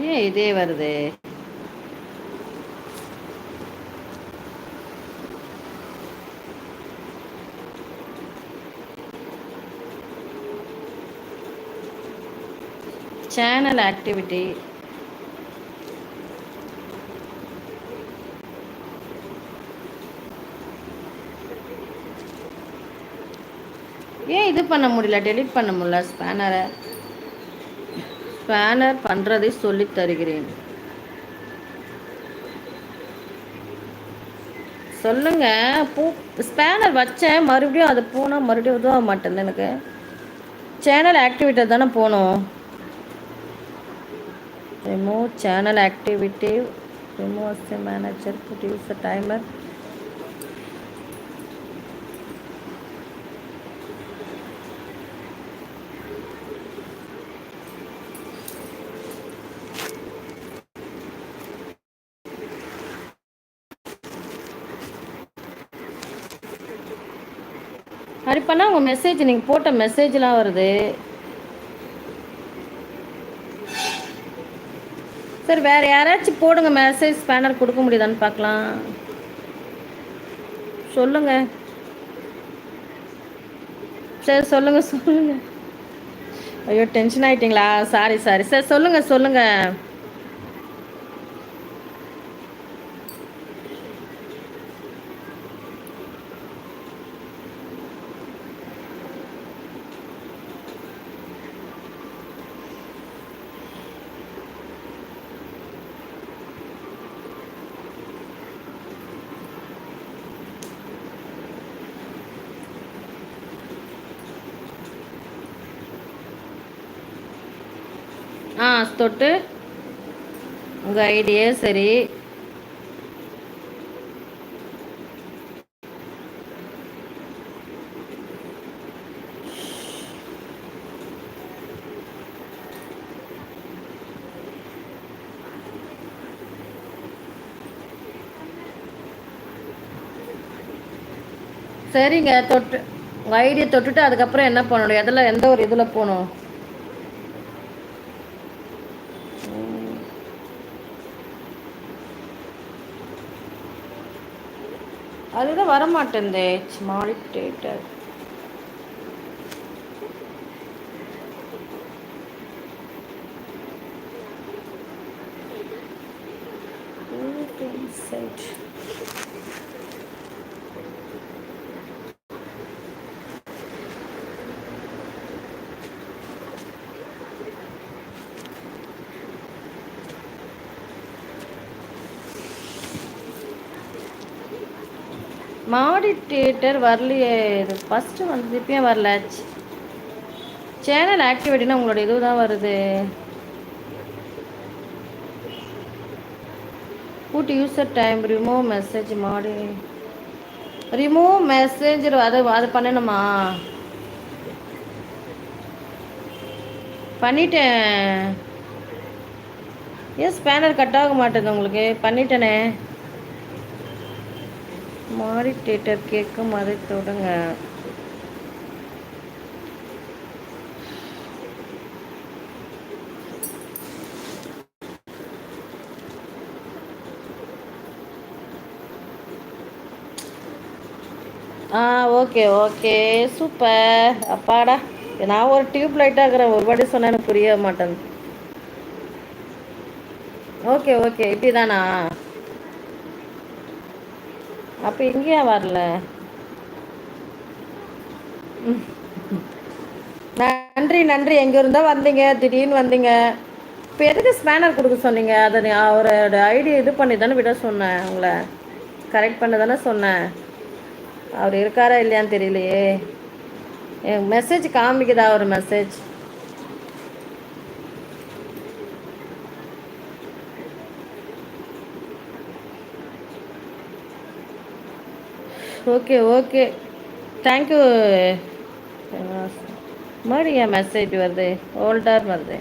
ஏன் இதே வருது? சேனல் ஆக்டிவிட்டி ஏன் இது பண்ண முடியல? டெலிட் பண்ண முடியல ஸ்பேனரை ஸ்பேனர் பண்ணுறதை சொல்லித் தருகிறேன். சொல்லுங்க பூ ஸ்பேனர் வச்சேன். மறுபடியும் அது போனால் மறுபடியும் உதவ மாட்டேன் எனக்கு. சேனல் ஆக்டிவிட்டி தானே போகணும். Remove channel activity remove manager producer timer அப்படி பண்ணால் உங்கள் மெசேஜ் நீங்கள் போட்ட மெசேஜ்லாம் வருது. சரி வேறு யாராச்சும் போடுங்க மெசேஜ் ஸ்பேனர் கொடுக்க முடியுதான்னு பார்க்கலாம். சொல்லுங்க. சரி சொல்லுங்க சொல்லுங்க. ஐயோ டென்ஷன் ஆயிட்டீங்களா? சாரி சாரி சரி சொல்லுங்க சொல்லுங்க. ஆ தொட்டு. உங்கள் ஐடியா சரி. சரிங்க தொட்டு. உங்கள் ஐடியை தொட்டுட்டு அதுக்கப்புறம் என்ன பண்ணணும் எதில் எந்த ஒரு இதில் போகணும்? அதுதான் வரமாட்டேந்தே மாடிட்டேட்டர் மாடி தியேட்டர் வரலையே. இது ஃபஸ்ட்டு வந்து இப்பயும் வரல? சேனல் ஆக்டிவிட்டினா உங்களோட இது தான் வருது. Put user time remove message மாடி. ரிமூவ் மெசேஜ் அது அது பண்ணணுமா? பண்ணிட்டேன். ஏன் ஸ்பேனர் கட் ஆக மாட்டேது உங்களுக்கு? பண்ணிட்டேனே. மாடிட்டேட்டர் கேட்கும் அதை தொடுங்க. ஆ ஓகே ஓகே சூப்பர். அப்பாடா நான் ஒரு டியூப் லைட்டாக இருக்கிறேன். ஒரு வாட்டி சொன்னேன்னு எனக்கு புரிய மாட்டேன் ஓகே ஓகே இப்படி தானா அப்போ இங்கேயா வரல? நன்றி நன்றி. எங்கே இருந்தால் வந்தீங்க? திடீர்னு வந்தீங்க. இப்போ எதுக்கு ஸ்பேனர் கொடுக்க சொன்னீங்க? அதை அவரோட ஐடி இது பண்ணி தானே விட சொன்னேன் உங்களை. கரெக்ட் பண்ண தானே சொன்னேன். அவர் இருக்காரா இல்லையான்னு தெரியலையே. மெசேஜ் காமிக்குதா ஒரு message okay okay thank you மறுபடியும் மெசேஜ் வருது. ஓல்டார் வருது.